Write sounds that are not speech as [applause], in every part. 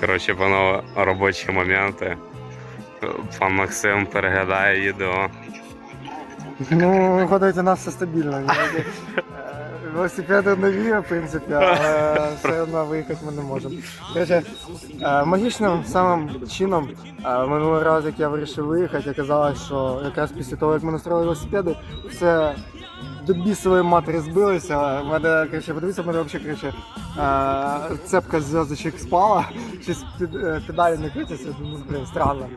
Коротше, панове, робочі моменти. Пан Максим переглядає відео. Ну, виходить, у нас все стабільно. [laughs] Е, Велосипеди нові, в принципі, але все одно виїхати ми не можемо. Короче, магічним самим чином, е, минулий раз, як я вирішив виїхати, оказалось, що якраз після того, як ми настроїли велосипеди, все до бісової матері збилося. У мене, короче, подивіться, в мене взагалі, короче, е, цепка зв'язочок спала, щось під, е, педалі не крутяться, ну, блін, странно.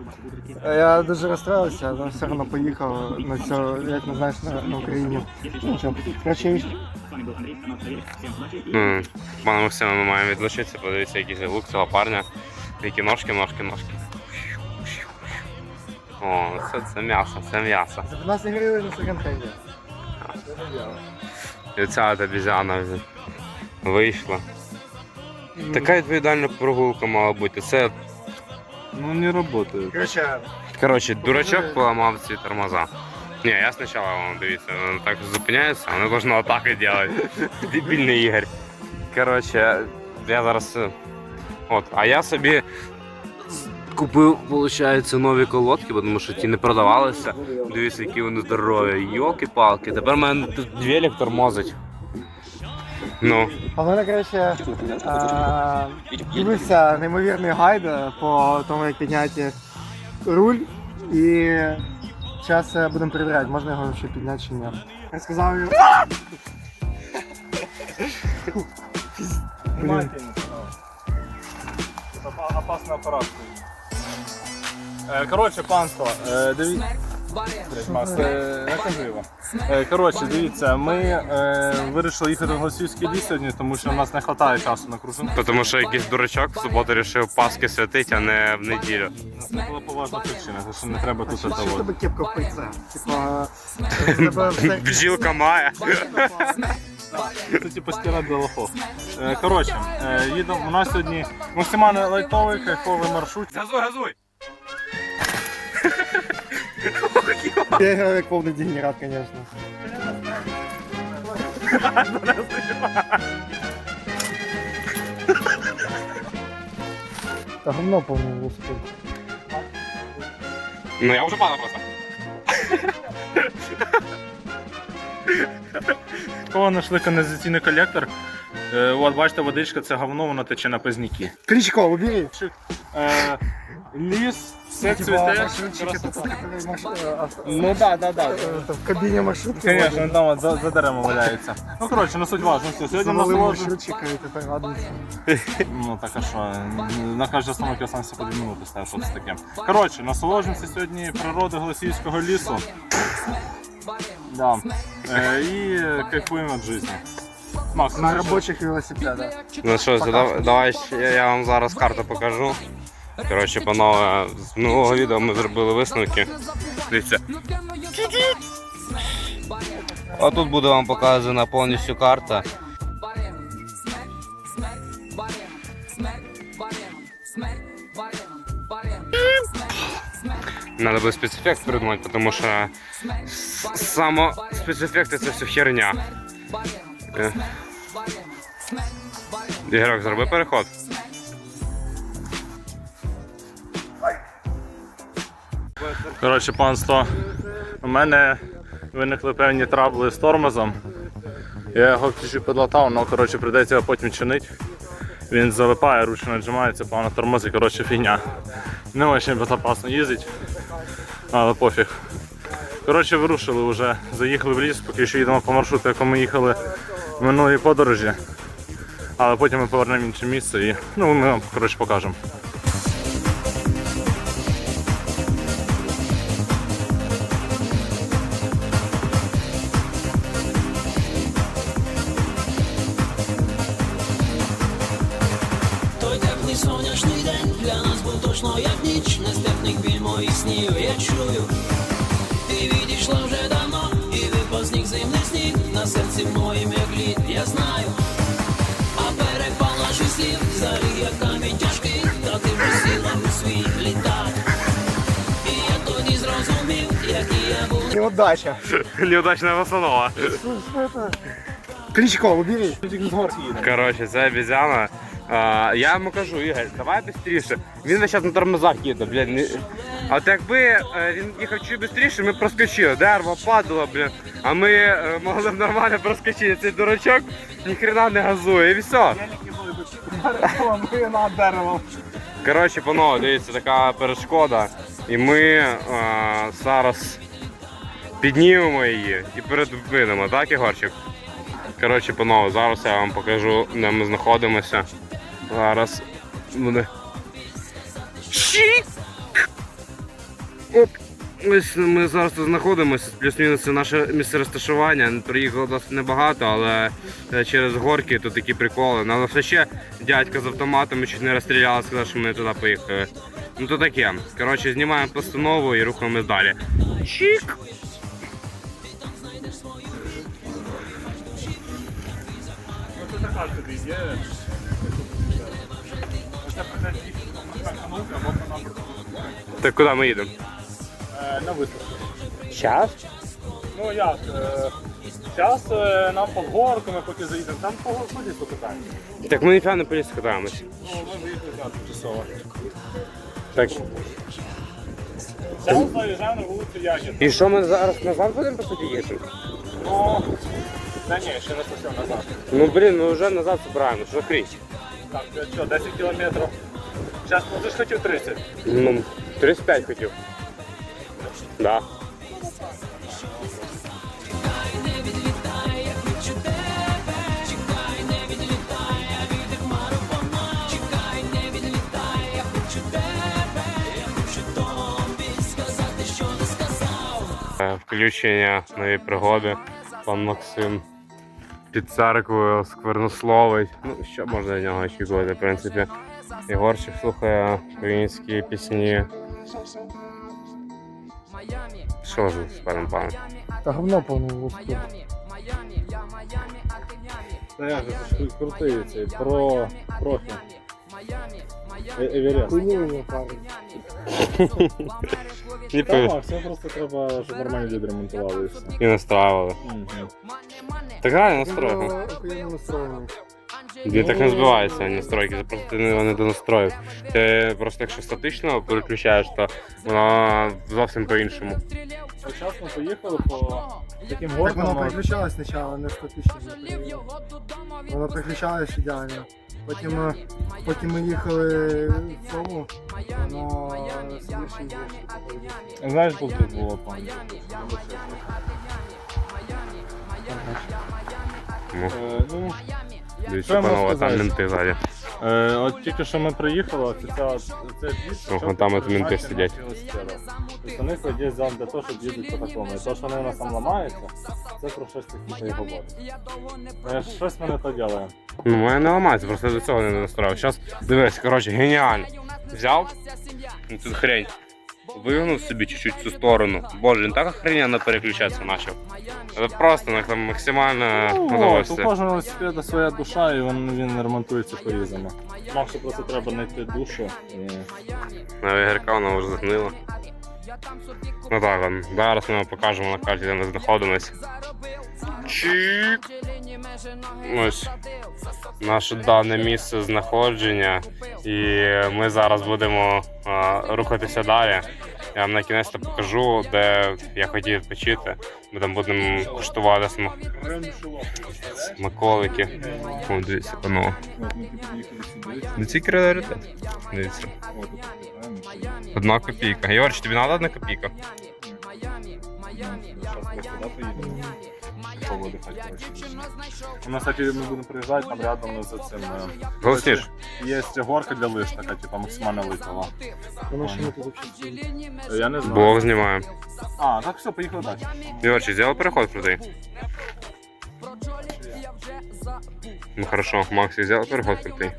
Е, Я дуже розстроївся, але все одно поїхав на цю, як не знаєш, на, на Україні. Ну, коротше, Ну, пане Максиме, ми маємо відлучитися, подивіться, який лук цього парня. Які ножки, ножки, ножки. О, це, це м'ясо, це м'ясо. за 15 гривень на секонд-хенді. І ця вже вийшла. Така відповідальна прогулка мала бути. Це, Ну не работает. Коротше, коротше, дурачок поламав ці тормоза. Ні, я спочатку, вон, дивіться, воно так зупиняється, воно должно атаки робити. Дебільний Ігор. Коротше, я зараз. е, От, а я собі купив, виходить, нові колодки, тому що ті не продавалися. Дивіться, які вони здорові. Йолки-палки. Тепер мене тут велик тормозить. Ну, а в мене, коротше, дивився неймовірний гайд по тому, як підняти руль. І зараз е, будемо перевіряти, можна його ще підняти чи ні. Я сказав йому. Блін. Опасний апарат. Е, Коротше, панство, е, дивіться. Е. Е, Коротше, дивіться, ми е, вирішили їхати в Голосівський ліс сьогодні, тому що в нас не вистачає часу на кружинку. тому що якийсь дурачок в суботу вирішив Паски святить, а не в неділю. Це була поважна причина, тому що не треба тут Що що в тебе кепка в пальце? Типа, в [laughs] тебе все- Бджілка має. Це типу стіра для лохов. Е, Коротше, е, їдемо. У нас сьогодні максимально лайтовий, кайфовий маршрут. Газуй, газуй! Я граю як повний дегенерат, звісно. Та говно повний велосипед. Ну я вже падав просто. Такого знайшли каналізаційний колектор. Е, От бачите, водичка це говно, воно тече на пизніки. Кличко, убери! Е, Ліс, все Типа цвіте. маршрутчики, красота. тут, которые маш- э, авто- Ну так, так, так. э, В кабине маршрутки. Звісно, там от за, за деревом валяється. Ну коротше, не суть важно. Все, сьогодні Завалил насолоджуємося. маршрутчика и ты радуешься. [laughs] Ну так а що, на кожній остановці останеться по 2 минути став, що це таке. Коротше, насолоджуємося сьогодні природи Голосіївського лісу. Да. Е, і кайфуємо від життя. Макс, На ну, що? рабочих велосипедах. Ну що ж, дав- давай ще я вам зараз карту покажу. Коротше, панове, з минулого відео ми зробили висновки. Дивіться. А тут буде вам показана повністю карта. Надо бы спецэффект придумать, потому что с- само спецэффекты это все херня. Е. Ігорок, зроби переход. Коротше, панство, у мене виникли певні трабли з тормозом. Я його чуть підлатав, але коротше, прийдеться його потім чинити. Він залипає, ручно віджимається, погано тормозить, коротше, фігня. Не дуже безпечно їздить, але пофіг. Коротше, вирушили вже, заїхали в ліс, поки що їдемо по маршруту, якому ми їхали в минулій подорожі. Але потім ми повернемо інше місце і ну, ми вам коротше, покажемо. Неудача. Неудачна постанова. Кличко, убери. Коротше, це обізяна А, я йому кажу, Ігор, давай швидше. Він весь час на тормозах їде, блядь. Не... А от якби е, він їхав чуть швидше, ми проскочили. Дерево падало, блядь. А ми е, могли б нормально проскочити. Цей дурачок ніхрена не газує і все. Ми. Коротше, панове, дивіться, така перешкода. І ми е, зараз піднімемо її і передвинемо, так, Ігорчик? Коротше, панове, зараз я вам покажу, де ми знаходимося. Зараз буде. Оп! Ось ми зараз тут знаходимося, плюс-мінус це наше місце розташування. Приїхало досить небагато, але е, через горки тут такі приколи. Ну, Але все ще дядька з автоматом чуть не розстріляли, сказав, що ми туди поїхали. Ну то таке. Коротше, знімаємо постанову і рухаємось далі. Чик! Так куди ми їдемо? Е, На виставку. Час? Ну як? Зараз нам по горку, ми поки заїдемо, там по ході покатаємо. Так ми ніфіга не поліс катаємось. Ну, ми виїхали так тимчасово. Так. Зараз заїжджаємо на вулицю Ягід. І що ми зараз назад будемо по суті їхати? Ну, та ні, ще не зовсім назад. Ну блін, ми вже назад збираємо, що хрінь. Так, що, 10 кілометрів. Зараз, ну ти ж хотів 30. Ну, 35 хотів. Да. Е, Включення нові пригоди. Пан Максим під церквою сквернословить. Ну, що можна від нього очікувати, в принципі. Ігорчик слухає українські пісні. Що ж з паном паном? Та говно повне вузку. Та я же ж крутий цей про профі. Еверест. Хуйню його парень. Пи- просто треба, щоб нормально люди ремонтували і все. і настраювали. Мгм. Так реально настройка. був. Він так не збивається настройки, це просто ти не, не донастроїв. Ти просто якщо статично переключаєш, то воно зовсім по-іншому. Зараз ми поїхали по таким Так воно горкам. переключалось спочатку, не статично. Воно переключалось ідеально. Потім, е, потім ми їхали в цьому, воно сильніше і. Знаєш, тут було там? Ну, Е, ну, дивіться, я можу панове, там сказати? менти ззаді. Е, от тільки що ми приїхали, це ця це Ого, там от менти сидять. Тобто вони сидять за для того, щоб їздити по такому. І то, що вони у нас там ламаються, це про щось таке і говорить. Е, Щось ми не то робимо. Ну, мене не ламається, просто я до цього не настроїв. Зараз дивись, коротше, геніально. Взяв ну, цю хрень, вигнув собі чуть-чуть цю сторону. Боже, він так охрененно переключатися почав. Це просто ну, там максимальне Ну, от, у удовольствие. кожного велосипеда своя душа, і він, він ремонтується по-різному. Максу просто треба знайти душу. І... На ігорка вона вже згнила. Ну так, ладно. зараз ми вам покажемо на карті, де ми знаходимося. Чик! Ось наше дане місце знаходження. І ми зараз будемо а, рухатися далі. Я вам на кінець покажу, де я хотів відпочити. Ми там будемо куштувати смак... смаколики. О, дивіться, панове. Не тільки раритет. Дивіться. Одна копійка. Георгій, тобі треба одна копійка? У нас, кстати, ми будемо приїжджати там рядом за цим. е, Голосніш. Є горка для лиж, така, типа максимально литова. Воно ще не тут взагалі. Я не знаю. Блог знімаємо. А, так все, поїхали далі. Георгій, зробив переход крутий. Ну хорошо, Макс, взял переход крутий.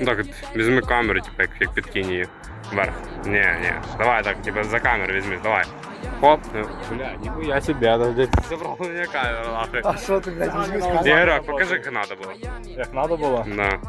Ну так, от, візьми камеру, типа, як, як підкинь її вверх. Ні, ні. Давай так, типа за камеру візьми, давай. Хоп. Бля, нихуя себе, да, блядь, забрав у меня камеру, нахуй. А что ты, блядь, з Ігорок, покажи, как надо было. Как надо было? Да.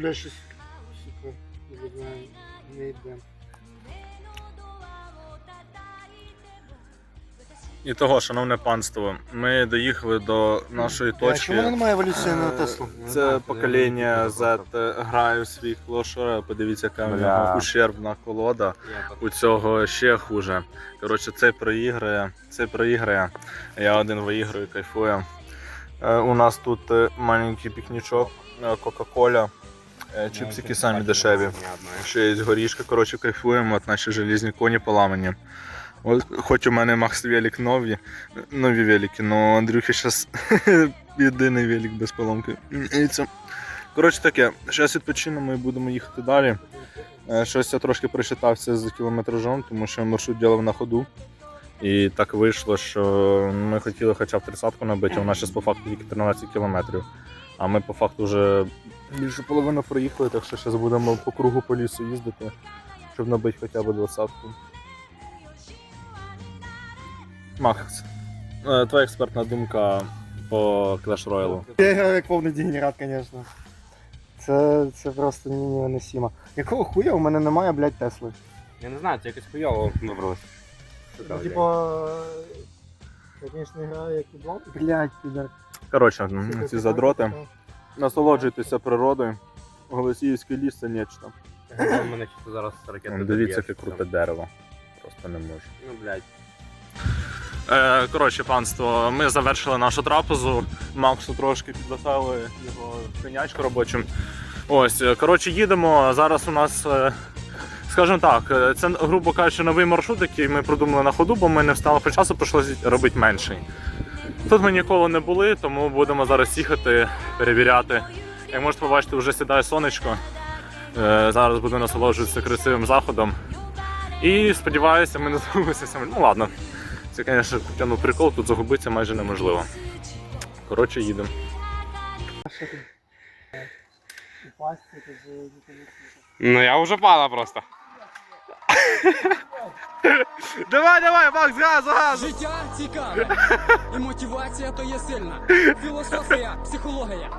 Бля, щось, сука, не знаю, не йде. І того, шановне панство, ми доїхали до нашої А точки. чому немає еволюції на Е, Теслу? Це покоління Z грає в свій клошер. Подивіться, яка в нього ущербна колода. У цього ще хуже. Коротше, цей проіграє, цей проіграє. Я один виіграю, кайфую. Е, У нас тут е, маленький пікнічок, е, Кока-Кола, е, чипсики самі дешеві. Ще є горішка, коротше, кайфуємо, от наші желізні коні поламані. От, хоч у мене Макс Велик нові, нові велики, але Андрюхи зараз [laughs] єдиний велик без поломки. І це. Коротше таке, зараз відпочинемо і будемо їхати далі. Е, Щось я трошки прочитався з кілометражом, тому що маршрут ділив на ходу. І так вийшло, що ми хотіли хоча б 30-ку набити, а у нас зараз по факту тільки 13 кілометрів. А ми по факту вже більше половини проїхали, так що зараз будемо по кругу по лісу їздити, щоб набити хоча б 20-ку. Макс, е, твоя експертна думка по Clash Royale. Я граю як повний дегенерат, звісно. Це, це просто невиносимо. Якого хуя у мене немає, блядь, Тесли? Я не знаю, це якось хуйово вибралось. Ну, типа, я, звісно, граю як іблан. Блядь, підар. Коротше, ці задроти. Насолоджуйтеся природою. Голосіївський ліс це нечто. У мене чисто зараз ракети Дивіться, яке круте дерево. Просто не можу. Ну, блядь. Е, коротше, панство, ми завершили нашу трапезу. Максу трошки підлатали його конячку робочим. Ось, е, коротше, їдемо. Зараз у нас, е, скажімо так, е, це, грубо кажучи, новий маршрут, який ми продумали на ходу, бо ми не встали по часу, прийшлося робити менший. Тут ми ніколи не були, тому будемо зараз їхати, перевіряти. Як можете побачити, вже сідає сонечко. Е, Зараз буду насолоджуватися красивим заходом. І сподіваюся, ми не загубимося. Ну ладно. Це, звісно, тягнув прикол, тут загубитися майже неможливо. Коротше, їдемо. Ну я вже пала просто. Давай, давай, Макс, газ, газ! Життя цікаве, і мотивація то є сильна. Філософія, психологія.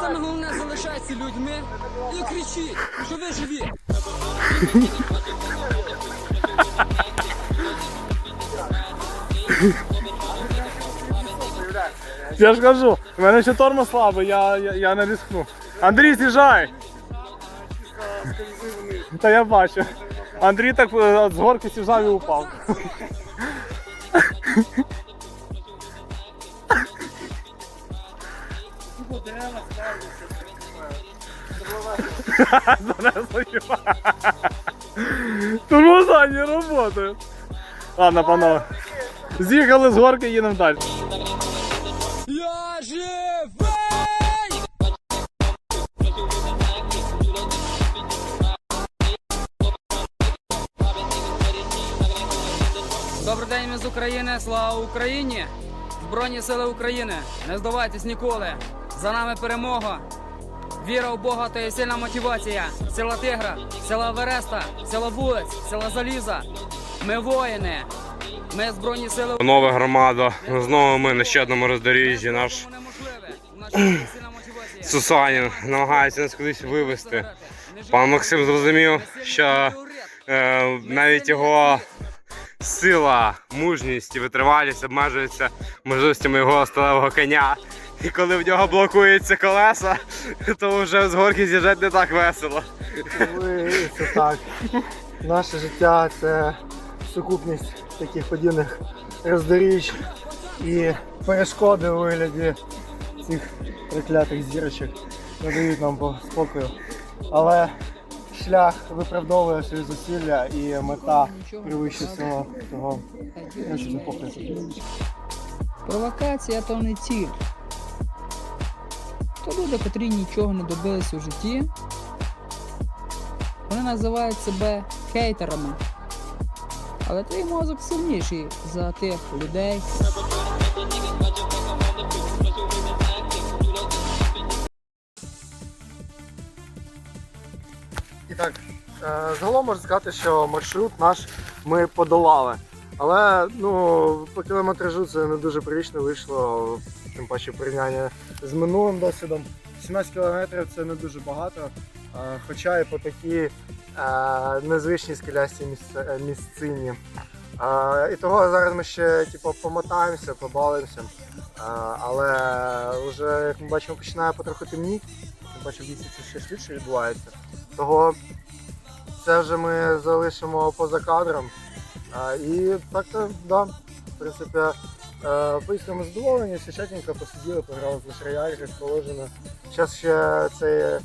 Саме головне залишайтеся людьми і кричіть, що ви живі. Я ж кажу, в мене ще тормоз слабий, я, я, я не рискну. Андрій, з'їжджай! Та я бачу. Андрій так е, з горки з'їжджав і упав. Тормоза не работают. Ладно, панове. З'їхали з горки, їдемо далі. З України. Слава Україні! Збройні сили України! Не здавайтесь ніколи! За нами перемога! Віра в Бога та є сильна мотивація. Сила тигра, сила Вереста, сила вулиць, сила заліза. Ми воїни. Ми збройні сили Нова громада. Знову ми на ще одному роздоріжжі. Наш. Сусанін намагається нас кудись вивести. Пан Максим зрозумів, що е, навіть його сила, мужність і витривалість обмежуються можливостями його сталевого коня. І коли в нього блокуються колеса, то вже з горки з'їжджати не так весело. Ви, це так. Наше життя це сукупність таких подібних роздоріж і перешкоди у вигляді цих проклятих зірочок не дають нам по- спокою. Але шлях виправдовує свої зусилля і мета превище всього того. Провокація то не ціль. То люди, котрі нічого не добилися у житті. Вони називають себе хейтерами. Але твій мозок сильніший за тих людей. Загалом можна сказати, що маршрут наш ми подолали. Але ну, по кілометражу це не дуже прилично вийшло, тим паче порівняння з минулим досвідом. 17 кілометрів це не дуже багато, Е, Хоча і по такій е, незвичній скелястій е, місцині. Е, І того зараз ми ще типу, помотаємося, побалимося. Е, Але вже, як ми бачимо, починає потроху темніти. Бачимо, в лісі це ще швидше відбувається. Того це вже ми залишимо поза кадром. І так, то, да, в принципі, е, поїздка ми задоволені, все чатненько посиділи, пограли в Royale, положено. Зараз ще цей е,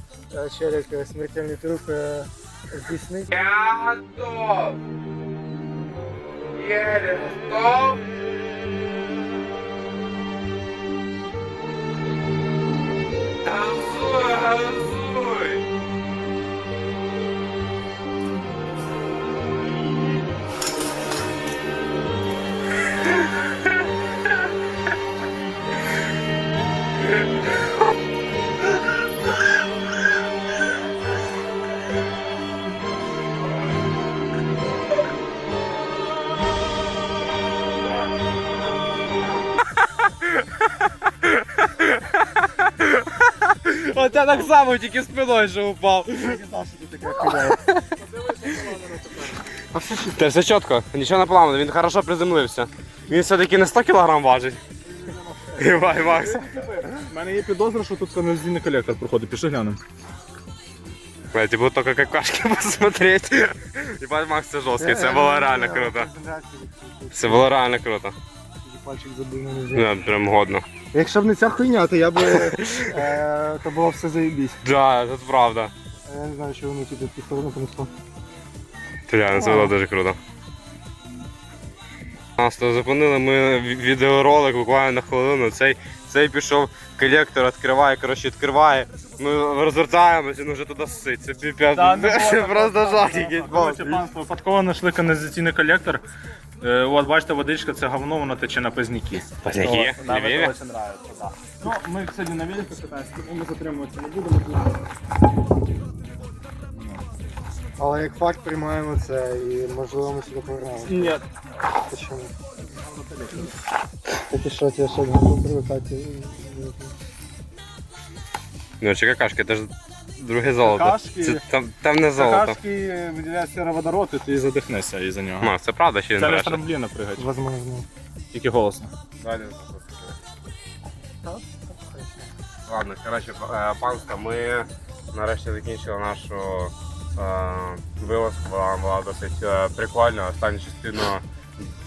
челік е, смертельний трюк е, здійснить. Я готов! Єлі, готов? Газуй, я так само тільки спиною ще упав. Та все чітко, нічого не поламано, він хорошо приземлився. Він все-таки не 100 кг важить. Івай, Макс. У мене є підозра, що тут каналізаційний колектор проходить, пішли глянемо. Бля, типу только какашки [laughs] посмотреть. Ебать, Макс, це жорстко, це було реально круто. Це було реально круто. Пальчик забив на прям годно. Якщо б не ця хуйня, то я б е, то було все заєбісь. Да, це правда. Я не знаю, що вони тут в ту понесло. Це реально, це було дуже круто. Нас то зупинили ми ві- відеоролик буквально на хвилину. Цей, цей пішов колектор, відкриває, коротше, відкриває. Ми розвертаємося, він вже туди сить. Це піпець. Це просто жах якийсь. Панство, випадково знайшли каналізаційний колектор. Е, От бачите, водичка це говно, воно тече на пизняки. Позняки? От, да, На дуже нравиться, да. Ну, ми сьогодні на велику катаємося, тому ми затримуватися не будемо. Але як факт приймаємо це і можливо ми сюди повернемо. Ні, Почему? Так і що, тебе не привикати? Ну, чи какашки, це ж друге золото. Какашки- Це, там, там не золото. Какашки виділяє сероводород, і ти задихнешся із-за нього. Макс, це правда чи він Це не бреше? трампліна пригать, Возможно. тільки голосно. Ладно, коротше, е, ми нарешті закінчили нашу е, вилазку, вона була досить е, прикольна. Останню частину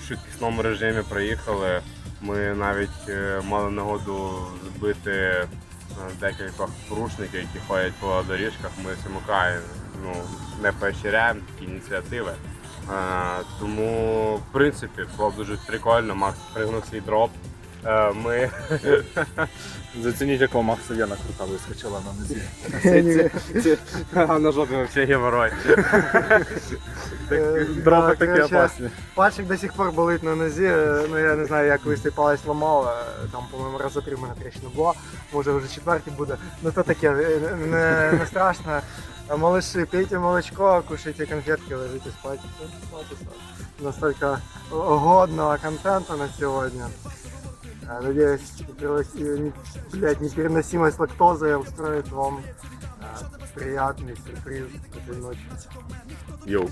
в швидкісному режимі проїхали. Ми навіть е, мали нагоду збити е, декількох порушників, які ходять по доріжках. Ми смикаємо, ну, не поощряємо такі ініціативи. Е, тому, в принципі, було дуже прикольно. Макс пригнув свій дроп. Е, Ми [laughs] Зацініть, як вам Макса Яна крута вискочила на нозі. А на жопі вообще геморрой. Дропи такі опасні. Пальчик до сих пор болить на нозі. е, Ну я не знаю, як палець ламав. е, Там, по-моєму, раза три в мене тріщина була. Може вже четвертий буде. Ну то таке, не, страшно. Малыши, пейте молочко, кушайте конфетки, ложитесь спать. Настолько годного контента на сегодня. Надеюсь, блядь, непереносимость лактозы устроит вам приятный сюрприз этой ночью. Йоу.